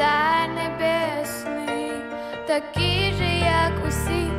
цар небесний, такий же, як усі,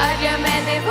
Adieu, mes